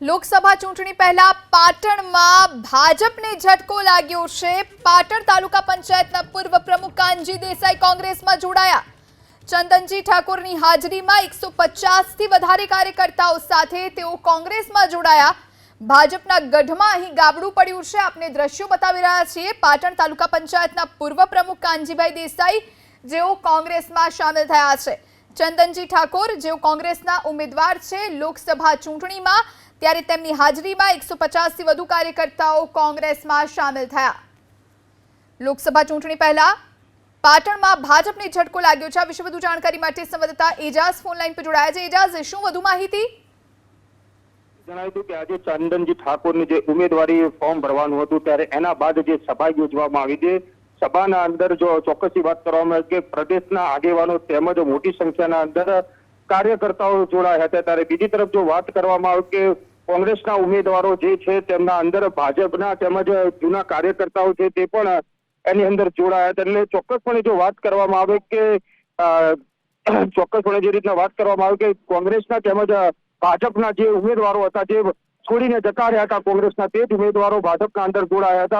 લોકસભા ચૂંટણી પહેલા પાટણમાં ભાજપને ઝટકો લાગ્યો છે. પાટણ તાલુકા પંચાયતના પૂર્વ પ્રમુખ કાનજી દેસાઈ કોંગ્રેસમાં જોડાયા. ચંદનજી ઠાકોરની હાજરીમાં એકસો પચાસથી વધારે કાર્યકર્તાઓ સાથે તેઓ કોંગ્રેસમાં જોડાયા. ભાજપના ગઢમાં અહીં ગાબડું પડ્યું છે. આપને દ્રશ્યો બતાવી રહ્યા છીએ. પાટણ તાલુકા પંચાયતના પૂર્વ પ્રમુખ કાનજીભાઈ દેસાઈ, જેઓ કોંગ્રેસમાં સામેલ થયા છે. ચંદનજી ઠાકોર, જેઓ કોંગ્રેસના ઉમેદવાર છે, લોકસભા ચૂંટણીમાં ત્યારે તેમની હાજરીમાં એકસો પચાસથી વધુ કાર્યકર્તાઓ કોંગ્રેસમાં સામેલ થયા. લોકસભા ચૂંટણી પહેલા પાટણમાં ભાજપને ઝટકો લાગ્યો છે. આ વિશે વધુ જાણકારી માટે સંવાદદાતા એજાઝ ફોનલાઈન પર જોડાયા છે. એજાઝ, શું વધુ માહિતી? જણાવ્યું હતું કે આજે ચંદનજી ઠાકોરની જે ઉમેદવારી ફોર્મ ભરવાનું હતું, ત્યારે એના બાદ જે સભા યોજવામાં આવી છે સભાના અંદર જો ચોક્કસી વાત કરવામાં આવી કે પ્રદેશના આગેવાનો તેમજ મોટી સંખ્યાના અંદર કાર્યકર્તાઓ જોડાયા હતા. ત્યારે બીજી તરફ જો વાત કરવામાં આવે કે કોંગ્રેસના ઉમેદવારો જે છે તેમના અંદર ભાજપના તેમજ જૂના કાર્યકર્તાઓ છે તે પણ એની અંદર જોડાયા હતા. એટલે ચોક્કસપણે જો વાત કરવામાં આવે કે ચોક્કસપણે જે રીતના વાત કરવામાં આવે કે કોંગ્રેસના તેમજ ભાજપના જે ઉમેદવારો હતા જે છોડીને જતા રહ્યા હતા કોંગ્રેસના તે જ ઉમેદવારો ભાજપના અંદર જોડાયા હતા.